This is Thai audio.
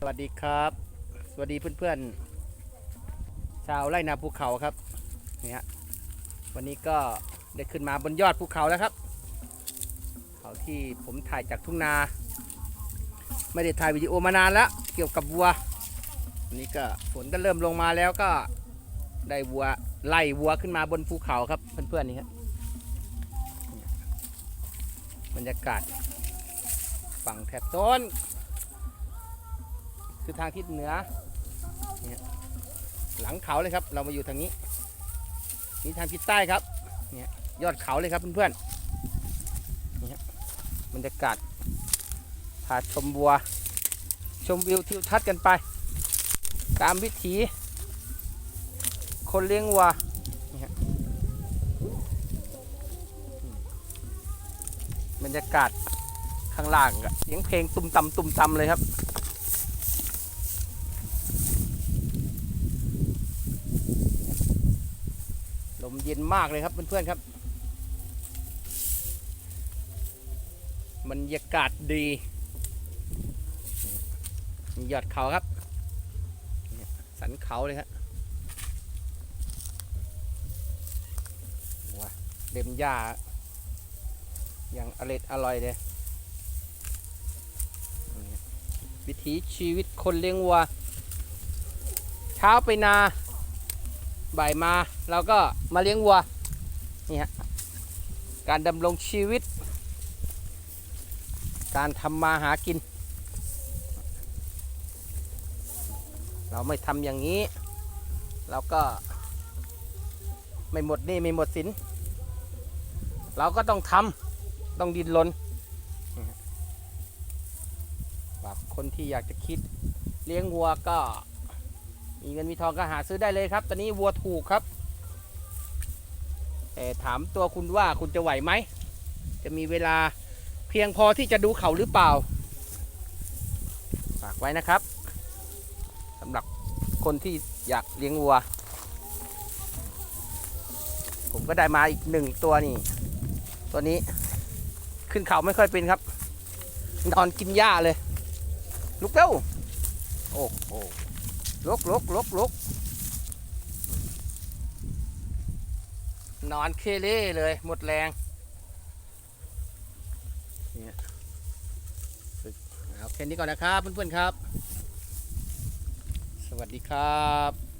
สวัสดีครับ สวัสดีเพื่อนๆ ชาวไร่นาภูเขาครับนี่ฮะวันนี้ก็ได้ขึ้นมาบนยอดภูเขาแล้วครับ เขาที่ผมถ่ายจากทุ่งนา ไม่ได้ถ่ายวิดีโอมานานแล้วเกี่ยวกับวัววันนี้ก็ฝนก็เริ่มลงมาแล้วก็ได้วัวไล่วัวขึ้นมาบนภูเขาครับเพื่อนๆนี่ครับบรรยากาศฝั่งแถบโซน คือทางทิศเหนือเนี่ยหลังเขาเลยครับ เรามาอยู่ทางนี้นี่ทางทิศใต้ครับเนี่ยยอดเขาเลยครับเพื่อนๆนี่บรรยากาศพาชมบัว ชมวิวทิวทัศน์กันไป ตามวิถีคนเลี้ยงวัวบรรยากาศข้างล่างเสียงเพลงตุ้มตำตุ้มตำเลยครับ มเย็นมากเลยครับเพื่อนๆครับบรรยากาศดียอดเขาครับ สันเขาเลยครับว้าเด็มหญ้าอย่างอร่อยอร่อยเลย วิถีชีวิตคนเลี้ยงวัว เช้าไปนา บ่ายมาเราก็มาเลี้ยงวัวนี่ฮะการดำรงชีวิต การทำมาหากิน เราไม่ทำอย่างนี้ เราก็ไม่หมดนี่ไม่หมดสิน เราก็ต้องทำต้องดินรนฝากคนที่อยากจะคิดเลี้ยงวัวก็ มีเงินมีทองก็หาซื้อได้เลยครับ ตอนนี้วัวถูกครับแต่ถามตัวคุณว่าคุณจะไหวไหม จะมีเวลาเพียงพอที่จะดูเขาหรือเปล่า ฝากไว้นะครับสำหรับคนที่อยากเลี้ยงวัว ผมก็ได้มาอีกหนึ่งตัวนี่ ตัวนี้ขึ้นเขาไม่ค่อยเป็นครับ นอนกินหญ้าเลย ลุกเร็วโอ้โห ลุกลุกลุกลุกนอนเคเล่เลย หมดแรงเนี่ยฝึกเอาแค่นี้ก่อนนะครับเพื่อนๆครับ สวัสดีครับ